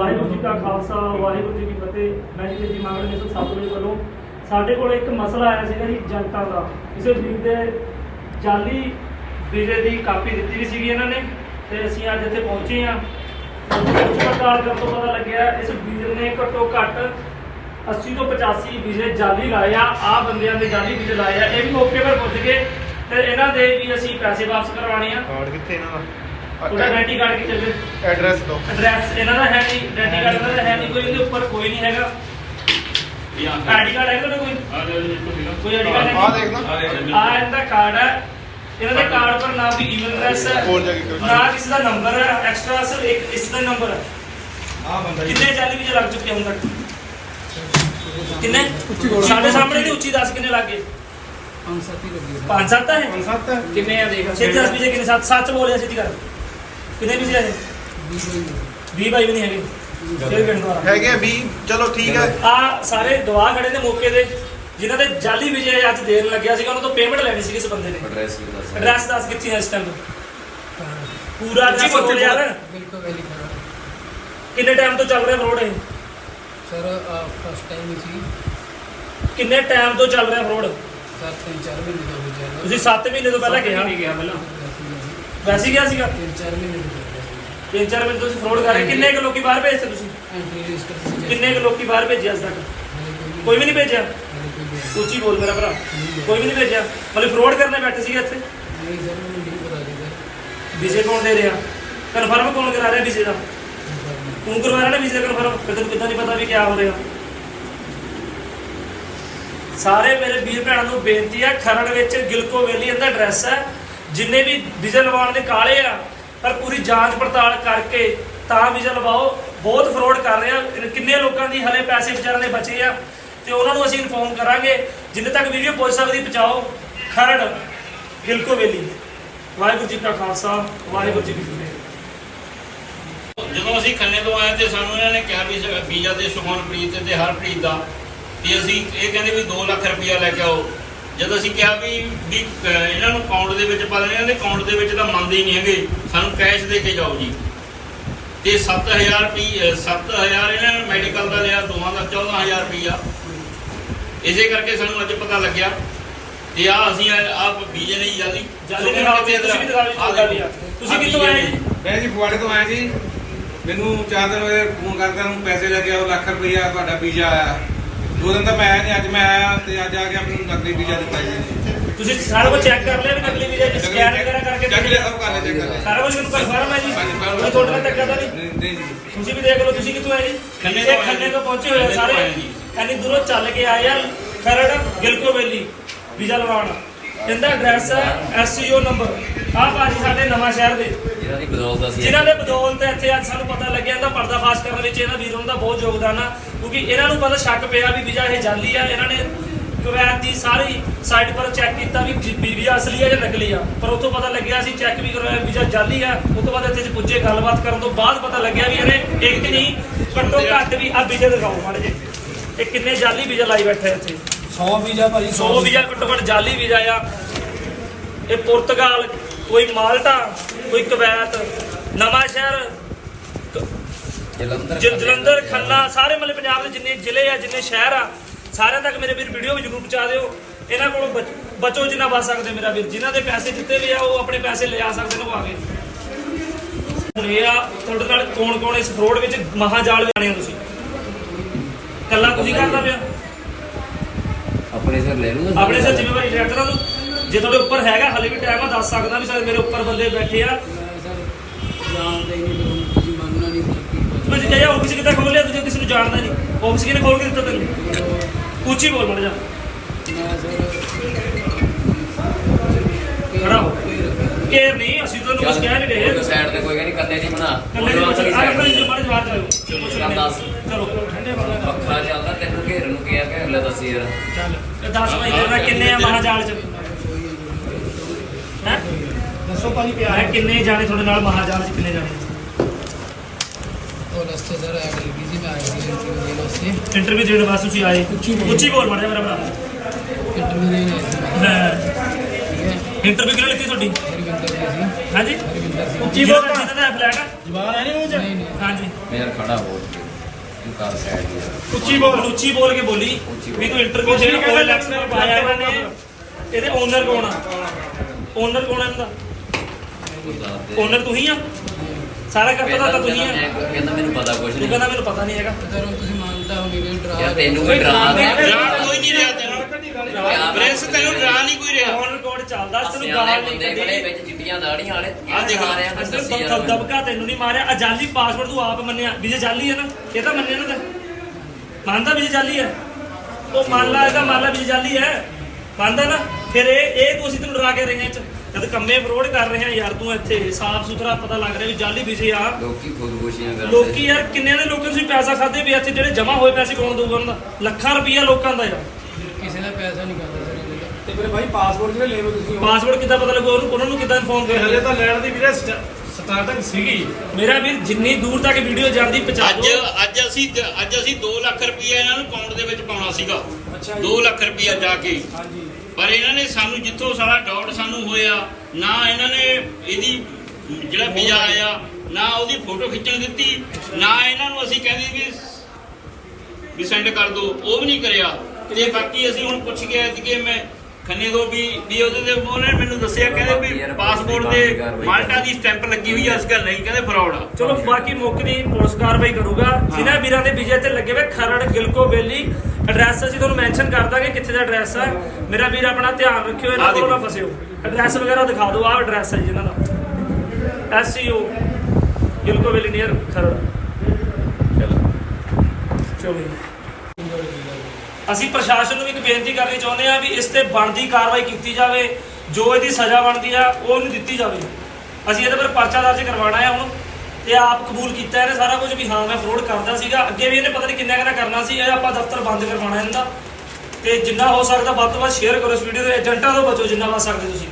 ਵਾਹਿਗੁਰੂ ਜੀ ਕਾ ਖਾਲਸਾ, ਵਾਹਿਗੁਰੂ ਜੀ ਕੀ ਫਤਿਹ। ਮੈਂ ਜੀ ਜੀ ਮੰਗਲ ਜੀ ਸਤਿਗੁਰੂ ਵੱਲੋਂ ਸਾਡੇ ਕੋਲ ਇੱਕ ਮਸਲਾ ਆਇਆ ਸੀਗਾ ਜੀ ਜਨਤਾ ਦਾ। ਕਿਸੇ ਵੀਰ ਦੇ ਜਾਲੀ ਵੀਜ਼ੇ ਦੀ ਕਾਪੀ ਦਿੱਤੀ ਵੀ ਸੀਗੀ ਇਹਨਾਂ ਨੇ ਤੇ ਅਸੀਂ ਅੱਜ ਇੱਥੇ ਪਹੁੰਚੇ ਆ ਪੜਤਾਲ ਕਰਨ ਤੋਂ ਪਤਾ ਲੱਗਿਆ, ਇਸ ਵੀਰ ਨੇ ਘੱਟੋ ਘੱਟ 80 ਤੋਂ 85 ਵੀਜ਼ੇ ਜਾਲੀ ਲਾਏ ਆ ਆ ਬੰਦਿਆਂ ਦੇ ਜਾਲੀ ਵੀਜ਼ੇ ਲਾਏ ਆ। ਇਹ ਵੀ ਮੌਕੇ 'ਤੇ ਪੁੱਜ ਗਏ ਤੇ ਇਹਨਾਂ ਦੇ ਵੀ ਅਸੀਂ ਪੈਸੇ ਵਾਪਸ ਕਰਵਾਉਣੇ ਆ। ਕਾਰਡ ਕਿੱਥੇ ਇਹਨਾਂ ਉਹਦਾ ਆਇਡੈਂਟੀ ਕਾਰਡ ਕੀ ਚੱਲੇ ਐਡਰੈਸ ਦੋ। ਐਡਰੈਸ ਇਹਨਾਂ ਦਾ ਹੈ ਨਹੀਂ ਆਇਡੈਂਟੀ ਕਾਰਡ ਇਹਨਾਂ ਦਾ ਹੈ ਨਹੀਂ ਕੋਈ ਇਹਦੇ ਉੱਪਰ ਕੋਈ ਨਹੀਂ ਹੈਗਾ। ਆਈਡੀ ਕਾਰਡ ਹੈਗਾ ਤੁਹਾਡਾ ਕੋਈ? ਕੋਈ ਆਈਡੀ ਕਾਰਡ ਆ ਦੇਖ ਨਾ। ਆ ਇਹਦਾ ਕਾਰਡ ਹੈ। ਇਹਨਾਂ ਦੇ ਕਾਰਡ ਪਰ ਨਾ ਵੀ ਈਮੇਲ ਐਡਰੈਸ ਹੈ। ਹੋਰ ਜਾ ਕੇ ਕਰੋ। ਨਾ ਕਿਸੇ ਦਾ ਨੰਬਰ ਹੈ। ਐਕਸਟਰਾ ਸਿਰਫ ਇੱਕ ਇਸ ਦਾ ਨੰਬਰ ਹੈ। ਆ ਬੰਦਾ ਕਿੰਨੇ ਚਾਲੀ ਵਿੱਚ ਲੱਗ ਚੁੱਕੇ ਹੁਣ ਤੱਕ? ਕਿੰਨੇ? ਸਾਡੇ ਸਾਹਮਣੇ ਦੀ ਉੱਚੀ ਦੱਸ ਕਿੰਨੇ ਲੱਗੇ ਪੰਜ ਸੱਤ ਹੀ ਲੱਗੇ। ਪੰਜ ਸੱਤ ਹੈ? ਪੰਜ ਸੱਤ। ਕਿੰਨੇ ਆ ਦੇਖ। ਛੇ ਦਸ ਵੀਜੇ ਕਿੰਨੇ ਸੱਤ ਸੱਚ ਬੋਲਿਆ ਸਿੱਧੀ ਕਰ। ਕਿੰਨੇ ਵੀਜੇ ਹੈ 20 ਬਾਈ ਵੀ ਨਹੀਂ ਹੈਗੇ। ਫਿਰ ਗਿਣ ਦੁਬਾਰਾ ਹੈਗੇ ਆ 20 ਚਲੋ ਠੀਕ ਹੈ ਆ ਸਾਰੇ ਗਵਾਹ ਖੜੇ ਨੇ ਮੌਕੇ ਦੇ ਜਿਨ੍ਹਾਂ ਦੇ ਜਾਲੀ ਵਿਜੇ ਅੱਜ ਦੇਣ ਲੱਗਿਆ ਸੀਗਾ ਉਹਨਾਂ ਤੋਂ ਪੇਮੈਂਟ ਲੈਣੀ ਸੀਗੀ ਇਸ ਬੰਦੇ ਨੇ। ਐਡਰੈਸ ਵੀ ਦੱਸ ਐਡਰੈਸ ਦੱਸ ਕਿੱਥੇ ਹੈ ਇਸ ਟਾਈਮ ਪੂਰਾ ਐਡਰੈਸ ਬੋਲ ਯਾਰ ਬਿਲਕੁਲ ਵੈਲੀ ਖੜਾ ਕਿੰਨੇ ਟਾਈਮ ਤੋਂ ਚੱਲ ਰਿਹਾ ਫਰੋਡ ਇਹ? ਸਰ ਫਸਟ ਟਾਈਮ ਹੀ ਸੀ। ਕਿੰਨੇ ਟਾਈਮ ਤੋਂ ਚੱਲ ਰਿਹਾ ਫਰੋਡ ਸਰ ਤਿੰਨ ਚਾਰ ਮਹੀਨੇ ਦਾ ਹੋ ਤੁਸੀਂ 7 ਮਹੀਨੇ ਤੋਂ ਪਹਿਲਾਂ ਕਿਹਾ। ਗਿਆ ਪਹਿਲਾਂ। ਵੈਸੇ ਗਿਆ ਸੀਗਾ? ਤਿੰਨ ਚਾਰ ਮਹੀਨੇ ਗਏ ਤਿੰਨ ਚਾਰ ਮਹੀਨੇ ਤੁਸੀਂ ਫਰੋਡ ਕਰ ਰਹੇ ਕਿੰਨੇ ਕੁ ਲੋਕੀ ਬਾਹਰ ਭੇਜਦੇ ਤੁਸੀਂ? ਐਂਟਰੀ ਰਜਿਸਟਰ ਸੀ ਕਿੰਨੇ ਕੁ ਲੋਕੀ ਬਾਹਰ ਭੇਜੇ ਅੱਜ ਤੱਕ? ਕੋਈ ਵੀ ਨਹੀਂ ਭੇਜਿਆ? ਉੱਚੀ ਬੋਲ ਮੇਰਾ ਭਰਾ। ਕੋਈ ਵੀ ਨਹੀਂ ਭੇਜਿਆ। ਮਤਲਬ ਫਰੋਡ ਕਰਨੇ ਬੈਠੇ ਸੀਗੇ ਇੱਥੇ? ਨਹੀਂ ਸਰ ਮੈਨੂੰ ਨਹੀਂ ਪਤਾ ਜੀ ਸਰ। ਵੀਜ਼ੇ ਕੌਣ ਦੇ ਰਿਹਾ? ਕਨਫਰਮ ਕੌਣ ਕਰਾ ਰਿਹਾ ਵੀਜ਼ੇ ਦਾ? ਤੂੰ ਕਰਵਾ ਰਿਹਾ ਨਾ ਵੀਜ਼ੇ ਕਨਫਰਮ ਫਿਰ ਤੈਨੂੰ ਕਿੱਦਾਂ ਨਹੀਂ ਪਤਾ ਵੀ ਕੀ ਹੋ ਰਿਹਾ? ਸਾਰੇ ਮੇਰੇ ਵੀਰ ਭੈਣਾਂ ਨੂੰ ਬੇਨਤੀ ਹੈ ਖਰੜ ਵਿੱਚ ਗਿਲਕੋ ਵੈਲੀ ਇਹਦਾ ਐਡਰੈਸ ਹੈ। ਜਿੰਨੇ ਵੀ ਵੀਜ਼ੇ ਲਵਾਉਣ ਦੇ ਕਾਲੇ ਆ, ਪਰ ਪੂਰੀ ਜਾਂਚ ਪੜਤਾਲ ਕਰਕੇ ਤਾਂ ਵੀਜ਼ਾ ਲਵਾਓ। ਬਹੁਤ ਫਰੋਡ ਕਰ ਰਹੇ ਆ। ਕਿੰਨੇ ਲੋਕਾਂ ਦੀ ਹਲੇ ਪੈਸੇ ਵਿਚਾਰਨ ਦੇ ਬਚੇ ਆ, ਤੇ ਉਹਨਾਂ ਨੂੰ ਅਸੀਂ ਇਨਫੋਰਮ ਕਰਾਂਗੇ। ਜਿੰਨੇ ਤੱਕ ਵੀਡੀਓ ਪਹੁੰਚ ਸਕਦੀ, ਪਹੁੰਚਾਓ। ਖਰੜ, ਗਿਲਕੋ ਵੇਲੀ। ਵਾਹਿਗੁਰੂ ਜੀ ਕਾ ਖਾਲਸਾ, ਵਾਹਿਗੁਰੂ ਜੀ ਕੀ ਫਤਿਹ। ਜਦੋਂ ਅਸੀਂ ਖੰਨੇ ਤੋਂ ਆਏ ਤੇ ਸਾਨੂੰ ਇਹਨਾਂ ਨੇ ਕਿਹਾ ਵੀ ਸ- ਵੀਜ਼ਾ ਤੇ ਸੁਖਮਨਪ੍ਰੀਤ ਤੇ ਹਰਪ੍ਰੀਤ ਦਾ, ਤੇ ਅਸੀਂ ਇਹ ਕਹਿੰਦੇ ਵੀ 2 ਲੱਖ ਰੁਪਇਆ ਲੈ ਕੇ ਆਓ। ਜਦੋਂ ਅਸੀਂ ਕਿਹਾ ਵੀ ਵੀ ਇਹਨਾਂ ਨੂੰ ਅਕਾਊਂਟ ਦੇ ਵਿੱਚ ਪਾ ਦੇਣੇ ਇਹਨਾਂ ਦੇ ਦੇ ਵਿੱਚ ਤਾਂ ਮੰਨਦੇ ਹੀ ਨਹੀਂ ਹੈਗੇ। ਸਾਨੂੰ ਕੈਸ਼ ਦੇ ਕੇ ਜਾਓ ਜੀ। ਤੇ 7000 ਰੁਪਏ 7000 ਇਹਨਾਂ ਨੇ ਮੈਡੀਕਲ ਦਾ ਲਿਆ ਦੋਵਾਂ ਦਾ 14000 ਰੁਪਇਆ ਇਸੇ ਕਰਕੇ ਸਾਨੂੰ ਅੱਜ ਪਤਾ ਲੱਗਿਆ ਤੇ ਆ ਅਸੀਂ ਆ ਵੀਜ਼ੇ ਨਹੀਂ ਜਾਲੀ। ਜਾਲੀ ਦੇ ਨਾਲ ਤੁਸੀਂ ਤੁਸੀਂ ਕਿੱਥੋਂ ਆਏ ਜੀ। ਮੈਂ ਜੀ ਫੁਆੜੇ ਤੋਂ ਆਇਆ ਜੀ। ਮੈਨੂੰ ਚਾਰ ਦਿਨ ਹੋਏ ਫੋਨ ਕਰਦਾ ਨੂੰ ਪੈਸੇ ਲੈ ਕੇ ਆਓ ਲੱਖ ਰੁਪਈਆ ਤੁਹਾਡਾ ਵੀਜ਼ਾ ਆਇਆ। ਦੋ ਦਿਨ ਤਾਂ ਮੈਂ ਆਇਆ ਨਹੀਂ ਅੱਜ ਮੈਂ ਆਇਆ ਤੇ ਅੱਜ ਆ ਕੇ ਮੈਨੂੰ ਨਕਲੀ ਵੀਜ਼ਾ ਦਿੱਤਾ ਜੀ। ਤੁਸੀਂ ਸਾਰਾ ਕੁਝ ਚੈੱਕ ਕਰ ਲਿਆ ਵੀ ਨਕਲੀ ਵੀਜ਼ਾ ਜੀ ਸਕੈਨ ਵਗੈਰਾ ਕਰਕੇ ਚੱਕ ਲਿਆ ਸਭ ਕਰ ਲਿਆ ਚੈੱਕ ਕਰ ਲਿਆ। ਸਾਰਾ ਕੁਝ ਮੈਨੂੰ ਕਨਫਰਮ ਹੈ ਜੀ। ਕੋਈ ਤੁਹਾਡੇ ਨਾਲ ਧੱਕਾ ਤਾਂ ਨਹੀਂ? ਨਹੀਂ ਜੀ। ਤੁਸੀਂ ਵੀ ਦੇਖ ਲਓ ਤੁਸੀਂ ਕਿੱਥੋਂ ਆਏ ਜੀ? ਖੰਨੇ ਤੋਂ ਖੰਨੇ। ਤੋਂ ਪਹੁੰਚੇ ਹੋਏ ਸਾਰੇ। ਐਨੀ ਦੂਰੋਂ ਚੱਲ ਕੇ ਆਏ ਆ ਖਰੜ ਗਿਲਕੋ ਵੈਲੀ ਵੀਜ਼ਾ ਲਵਾਉਣ। ਇਹਦਾ ਐਡਰੈਸ ਐਸਸੀਓ ਨੰਬਰ ਆਹ ਭਾਜੀ ਸਾਡੇ ਨਵਾਂ ਸ਼ਹਿਰ ਦੇ। ਜਿਹਨਾਂ ਦੀ ਬਦੌਲਤ ਅਸੀਂ ਜਿਨ੍ਹਾਂ ਦੇ ਬਦੌਲਤ ਇੱਥੇ ਅੱਜ ਸਾਨੂੰ ਪਤਾ ਲੱਗਿਆ ਇਹਦਾ ਪਰਦਾਫਾਸ਼ ਕਰਨ ਵਿੱਚ ਇਹਨਾਂ ਵੀਰਾਂ ਦਾ ਬਹੁਤ ਯੋਗਦਾਨ ਆ। ਕਿਉਂਕਿ ਇਹਨਾਂ ਨੂੰ ਪਤਾ ਸ਼ੱਕ ਪਿਆ ਵੀ ਵੀਜ਼ਾ ਇਹ ਜਾਲੀ ਆ। ਇਹਨਾਂ ਨੇ ਕੁਵੈਤ ਦੀ ਸਾਰੀ ਸਾਈਟ ਪਰ ਚੈੱਕ ਕੀਤਾ ਵੀ ਵੀਜ਼ਾ ਅਸਲੀ ਆ ਜਾਂ ਨਕਲੀ ਆ। ਪਰ ਉੱਥੋਂ ਪਤਾ ਲੱਗਿਆ ਸੀ ਚੈੱਕ ਵੀ ਕਰਵਾਇਆ ਵੀਜ਼ਾ ਜਾਲੀ ਆ। ਉਸ ਤੋਂ ਬਾਅਦ ਇੱਥੇ ਜੇ ਪੁੱਜੇ ਗੱਲਬਾਤ ਕਰਨ ਤੋਂ ਬਾਅਦ ਪਤਾ ਲੱਗਿਆ ਵੀ ਇਹਨੇ ਇੱਕ ਨਹੀਂ ਘੱਟੋ ਘੱਟ ਵੀ ਆ ਵੀਜ਼ਾ ਦਿਖਾਓ ਮਾੜੇ ਜੇ ਇਹ ਕਿੰਨੇ ਜਾਲੀ ਵੀਜ਼ਾ ਲਾਈ ਬੈਠੇ ਇੱਥੇ। 100 ਵੀਜ਼ਾ ਭਾਜੀ 100 ਵੀਜ਼ਾ। ਘੱਟੋ ਘੱਟ ਜਾਲੀ ਵੀਜ਼ਾ ਆ। ਇਹ ਪੁਰਤਗਾਲ ਕੋਈ ਮਾਲਟਾ ਕੋਈ ਕੁਵੈਤ ਨਵਾਂ ਸ਼ਹਿਰ ਜਲੰਧਰ ਜ- ਜਲੰਧਰ ਖੰਨਾ ਸਾਰੇ ਮਤਲਬ ਪੰਜਾਬ ਦੇ ਜਿੰਨੇ ਜ਼ਿਲ੍ਹੇ ਆ ਜਿੰਨੇ ਸ਼ਹਿਰ ਆ ਸਾਰਿਆਂ ਤੱਕ ਮੇਰੇ ਵੀਰ ਵੀਡੀਓ ਵੀ ਜ਼ਰੂਰ ਪਹੁੰਚਾ ਦਿਓ। ਇਹਨਾਂ ਕੋਲੋਂ ਬਚ- ਬਚੋ ਜਿੰਨਾ ਬਚ ਸਕਦੇ ਮੇਰਾ ਵੀਰ। ਜਿਨ੍ਹਾਂ ਦੇ ਪੈਸੇ ਦਿੱਤੇ ਵੀ ਆ ਉਹ ਆਪਣੇ ਪੈਸੇ ਲਿਆ ਸਕਦੇ ਨੇ ਉਹ ਆ ਕੇ ਹੁਣ ਇਹ ਆ ਤੁਹਾਡੇ ਨਾਲ ਕੌਣ ਕੌਣ ਇਸ ਫਰੋਡ ਵਿੱਚ ਮਹਾਜਾਲ ਜਾਣੇ ਹੋ ਤੁਸੀਂ? ਕੱਲਾ ਤੁਸੀਂ ਕਰਦਾ ਪਿਆ? ਆਪਣੇ ਸਿਰ ਲੈ ਲੂਗਾ। ਆਪਣੇ ਸਿਰ ਜ਼ਿੰਮੇਵਾਰੀ ਲੈ ਕਰਾਂ ਜੇ ਤੁਹਾਡੇ ਉੱਪਰ ਹੈਗਾ ਹਲੇ ਵੀ ਟਾਈਮ ਆ ਦੱਸ ਸਕਦਾ ਵੀ ਸਾਰੇ ਮੇਰੇ ਉੱਪਰ ਬੰਦੇ ਬੈਠੇ ਆ। ਜਾਣਦੇ ਹੀ ਨਹੀਂ ਤੁਸੀਂ ਮੰਨਣਾ ਨਹੀਂ ਜੇ ਜਾਇਆ ਆਫਿਸ ਕਿੱਦਾਂ ਖੋਲ ਲਿਆ ਤੂੰ ਜੇ ਕਿਸੇ ਨੂੰ ਜਾਣਦਾ ਨਹੀਂ। ਆਫਿਸ ਕਿਹਨੇ ਖੋਲ ਕੇ ਦਿੱਤਾ ਤੈਨੂੰ? ਉੱਚੀ ਬੋਲ ਮੜ ਜਾ ਮੈਂ ਸਰ ਖੜਾ ਹੋ। ਕੇਰ ਨਹੀਂ ਅਸੀਂ ਤੁਹਾਨੂੰ ਕੁਝ ਕਹਿ ਨਹੀਂ ਰਹੇ। ਸਾਈਡ ਤੇ ਕੋਈ ਕਹਿੰਦੀ ਕੰਨੇ ਨਹੀਂ ਬਣਾ ਕੱਲੇ ਆ ਆਪਣੇ ਜੋ ਜਵਾਬ ਚੱਲ ਠੰਡੇ ਵਾਲਾ। ਪੱਖਾ ਚੱਲਦਾ ਤੈਨੂੰ ਘੇਰ ਨੂੰ ਕਿਹਾ ਕਿ ਲੈ ਦੱਸ ਯਾਰ। ਚੱਲ ਦੱਸ ਭਾਈ ਤੇਰੇ ਨਾਲ ਕਿੰਨੇ ਆ ਮਹਾਜਾਲ ਚ? ਹੈ? ਦੱਸੋ ਭਾਜੀ ਪਿਆ ਹੈ ਕਿੰਨੇ ਜਾਣੇ ਤੁਹਾਡੇ ਨਾਲ ਮਹਾਜਾਲ ਚ ਕਿੰਨੇ ਜਾਣੇ? ਉਹ ਰਸਤੇ ਸਰ ਆ ਗਈ ਸੀ ਮੈਂ ਆਇਆ ਸੀ ਇੰਟਰਵਿਊ ਦੇਣ ਵਾਸਤੇ। ਇੰਟਰਵਿਊ ਦੇਣ ਵਾਸਤੇ ਤੁਸੀਂ ਆਏ? ਉੱਚੀ ਬੋਲ। ਉੱਚੀ ਬੋਲ ਮੜ ਜਾ ਮੇਰਾ ਭਰਾ। ਆਇਆ ਸੀ ਮੈਂ ਹਾਂ। ਠੀਕ ਹੈ ਇੰਟਰਵਿਊ ਕਿਹਨੇ ਲਿੱਤੀ ਤੁਹਾਡੀ? ਹਰਵਿੰਦਰ ਜੀ ਸੀ। ਹਾਂਜੀ। ਹਰਵਿੰਦਰ ਸਿੰਘ ਉੱਚੀ ਬੋਲ ਜਿੱਦਾਂ ਦਾ ਫਲੈਟ ਜਵਾਨ ਹੈ ਨਹੀਂ ਮੂੰਹ ਨਹੀਂ ਨਹੀਂ। ਹਾਂਜੀ। ਮੇਰਾ ਖੜਾ ਹੋ ਤੂੰ ਕਰ ਸਾਈਡ ਯਾਰ ਉੱਚੀ ਹੁਣ ਉੱਚੀ ਬੋਲ ਕੇ ਬੋਲੀ। ਵੀ ਤੂੰ ਇੰਟਰਵਿਊ ਦੇ ਕੋਈ ਲੈਕਚਰ ਪਾਇਆ ਇਹਨਾਂ ਨੇ। ਇਹਦੇ ਓਨਰ ਕੌਣ ਆ? ਓਨਰ ਕੌਣ ਆ ਇਹਦਾ? ਓਨਰ ਤੂੰ ਹੀ ਆ? ਸਾਰਾ ਕਰ ਪਤਾ ਤਾਂ ਤੂੰ ਹੀ ਆ? ਕਹਿੰਦਾ ਮੈਨੂੰ ਪਤਾ ਤੂੰ ਨਹੀਂ। ਕਹਿੰਦਾ ਮੈਨੂੰ ਪਤਾ ਨਹੀਂ ਹੈਗਾ। ਹੁਣ ਤੁਸੀਂ ਮੰਨਦਾ ਹੋ ਨਹੀਂ ਡਰਾ ਤੈਨੂੰ ਕੋਈ ਡਰਾ ਕੋਈ ਨਹੀਂ। ਰਿਹਾ ਤੈਨੂੰ ਪ੍ਰਿੰਸ ਤੈਨੂੰ ਡਰਾ ਨਹੀਂ ਕੋਈ ਰਿਹਾ। ਔਨ ਰਿਕਾਰਡ ਚੱਲਦਾ ਤੈਨੂੰ ਗਾਲ ਨਹੀਂ ਕੱਢੀ ਵਿੱਚ ਚਿੱਟੀਆਂ ਦਾੜੀਆਂ ਵਾਲੇ ਆਹ ਦੇਖ ਅਸਲ ਯਾਰ। ਦਬਕਾ ਤੈਨੂੰ ਨਹੀਂ ਮਾਰਿਆ ਆ ਜਾਲੀ ਪਾਸਵਰਡ ਤੂੰ ਆਪ ਮੰਨਿਆ ਵੀ ਜੇ ਜਾਲੀ ਹੈ ਨਾ ਇਹ ਤਾਂ ਮੰਨਿਆ ਨਾ ਤੈਂ। ਮੰਨਦਾ ਵੀ ਜੇ ਜਾਲੀ ਹੈ? ਉਹ ਮੰਨ ਲਾ ਇਹਦਾ ਮੰਨ ਲਾ ਵੀ ਜਾਲੀ ਹੈ। ਮੰਨਦਾ ਨਾ ਫਿਰ ਇਹ ਇਹ ਤੂੰ ਅਸੀਂ ਤੈਨੂੰ ਡਰਾ ਕੇ ਰਹੇ ਚ। ਜਦ ਕੰਮੇ ਫਰੋਡ ਕਰ ਰਹੇ ਆ ਯਾਰ ਤੂੰ ਇੱਥੇ ਸਾਫ਼ ਸੁਥਰਾ ਪਤਾ ਲੱਗ ਰਿਹਾ ਵੀ ਜਾਲੀ ਵਿਜੇ ਆ। ਲੋਕੀ ਖੁਦਕੁਸ਼ੀਆਂ ਕਰਦੇ ਲੋਕੀ ਯਾਰ ਕਿੰਨੇ ਨੇ ਲੋਕਾਂ ਤੁਸੀਂ ਪੈਸਾ ਖਾਦੇ ਵੀ ਇੱਥੇ ਜਿਹੜੇ ਜਮਾ ਹੋਏ ਪੈਸੇ ਕੌਣ ਦਊਗਾ ਉਹਨਾਂ ਦਾ? ਲੱਖਾਂ ਰੁਪਈਆ ਲੋਕਾਂ ਦਾ ਯਾਰ। ਨਹੀਂ ਖਾਂਦਾ ਸਰ ਇਹਦੇ ਦਾ ਤੇ ਮੇਰੇ ਭਾਈ ਪਾਸਪੋਰਟ ਜਿਹੜੇ ਲੈਣੇ ਤੁਸੀਂ ਪਾਸਵਰਡ ਕਿੱਦਾਂ ਪਤਾ ਲੱਗੂ ਉਹਨੂੰ? ਉਹਨਾਂ ਨੂੰ ਕਿੱਦਾਂ ਇਨਫੋਰਮ ਤੇ ਹਲੇ ਕਰਦੇ ਤਾਂ ਲੈਣ ਦੀ ਵੀਰੇ ਸਟਾਰਟਿੰਗ ਸੀਗੀ। ਮੇਰਾ ਵੀਰ ਜਿੰਨੀ ਦੂਰ ਤੱਕ ਵੀਡੀਓ ਜਾਂਦੀ ਪਹੁੰਚਾ ਅੱਜ ਦਿਓ। ਅੱਜ ਅਸੀਂ ਅੱਜ ਅਸੀਂ 2 ਲੱਖ ਰੁਪਇਆ ਇਹਨਾਂ ਨੂੰ ਅਕਾਊਂਟ ਦੇ ਵਿੱਚ ਪਾਉਣਾ ਸੀਗਾ। ਅੱਛਾ 2 ਲੱਖ ਰੁਪਇਆ ਜਾ ਕੇ। ਹਾਂਜੀ। ਪਰ ਇਹਨਾਂ ਨੇ ਸਾਨੂੰ ਜਿੱਥੋਂ ਸਾਰਾ ਡਾਊਟ ਸਾਨੂੰ ਹੋਇਆ ਨਾ ਇਹਨਾਂ ਨੇ ਇਹਦੀ ਜਿਹੜਾ ਵੀਜ਼ਾ ਆਇਆ ਨਾ ਉਹਦੀ ਫੋਟੋ ਖਿੱਚਣ ਦਿੱਤੀ ਨਾ ਇਹਨਾਂ ਨੂੰ ਅਸੀਂ ਕਹਿੰਦੇ ਵੀ ਵੀ ਸੈਂਡ ਕਰ ਦਿਓ ਉਹ ਵੀ ਨਹੀਂ ਕਰਿਆ। ਤੇ ਬਾਕੀ ਅਸੀਂ ਹੁਣ ਪੁੱਛ ਗਿਆ ਕਿ ਮੈਂ ਖੰਨੇ ਤੋਂ ਵੀ ਵੀ ਉਹਦੇ ਤੇ ਉਹਨੇ ਮੈਨੂੰ ਦੱਸਿਆ ਕਹਿੰਦੇ ਵੀ ਪਾਸਪੋਰਟ ਤੇ ਮਾਲਟਾ ਦੀ ਸਟੈਂਪ ਲੱਗੀ ਹੋਈ ਆ ਇਸ ਗੱਲ ਨਹੀਂ ਕਹਿੰਦੇ ਫਰਾਡ ਆ। ਚਲੋ ਬਾਕੀ ਮੁੱਖ ਦੀ ਪੁਲਿਸ ਕਾਰਵਾਈ ਕਰੂਗਾ। ਜਿਨ੍ਹਾਂ ਵੀਰਾਂ ਦੇ ਵਿਜੇ ਤੇ ਲੱਗੇ ਹੋਏ ਖਰੜ ਗਿਲਕੋ ਬੇਲੀ ਐਡਰੈਸ ਅਸੀਂ ਤੁਹਾਨੂੰ ਮੈਂਸ਼ਨ ਕਰ ਦਾਂਗੇ ਕਿੱਥੇ ਦਾ ਐਡਰੈਸ ਹੈ ਮੇਰਾ ਵੀਰ ਆਪਣਾ ਧਿਆਨ ਰੱਖਿਓ ਇਹਨਾਂ ਕੋਲ ਨਾ। ਫਸਿਓ। ਐਡਰੈਸ ਵਗੈਰਾ ਦਿਖਾ ਦਿਓ ਆਹ ਐਡਰੈਸ ਹੈ ਜੀ ਇਹਨਾਂ ਦਾ। ਐਸਸੀਓ ਗਿਲਕੋ ਬੇਲੀ ਨੀਅਰ ਖਰੜ। ਚਲੋ। ਜੀ। ਅਸੀਂ ਪ੍ਰਸ਼ਾਸਨ ਨੂੰ ਵੀ ਇੱਕ ਬੇਨਤੀ ਕਰਨੀ ਚਾਹੁੰਦੇ ਆ ਵੀ ਇਸ ਤੇ ਬਣਦੀ ਕਾਰਵਾਈ ਕੀਤੀ ਜਾਵੇ, ਜੋ ਇਹਦੀ ਸਜ਼ਾ ਬਣਦੀ ਆ, ਉਹ ਇਹਨੂੰ ਦਿੱਤੀ ਜਾਵੇ। ਅਸੀਂ ਇਹਦੇ ਪਰ ਪਰਚਾ ਦਰਜ ਕਰਵਾਉਣਾ ਹੈ ਹੁਣ, ਤੇ ਆਪ ਕਬੂਲ ਕੀਤਾ ਇਹਨੇ ਸਾਰਾ ਕੁਝ ਵੀ ਹਾਂ, ਮੈਂ ਫਰੋਡ ਕਰਦਾ ਸੀਗਾ। ਅੱਗੇ ਵੀ ਇਹਨੇ ਪਤਾ ਨਹੀਂ ਕਿੰਨਾ ਕਿੰਨਾ ਕਰਨਾ ਸੀ, ਇਹ ਆਪਾਂ ਦਫ਼ਤਰ ਬੰਦ ਕਰਵਾਉਣਾ ਇਹਨਾਂ ਦਾ। ਤੇ ਜਿੰਨਾ ਹੋ ਸਕਦਾ ਵੱਧ ਤੋਂ ਵੱਧ ਸ਼ੇਅਰ ਕਰੋ ਇਸ ਵੀਡੀਓ ਦੇ, ਏਜੰਟਾਂ ਤੋਂ ਬਚੋ ਜਿੰਨਾ ਬਚ ਸਕਦੇ ਤੁਸੀਂ।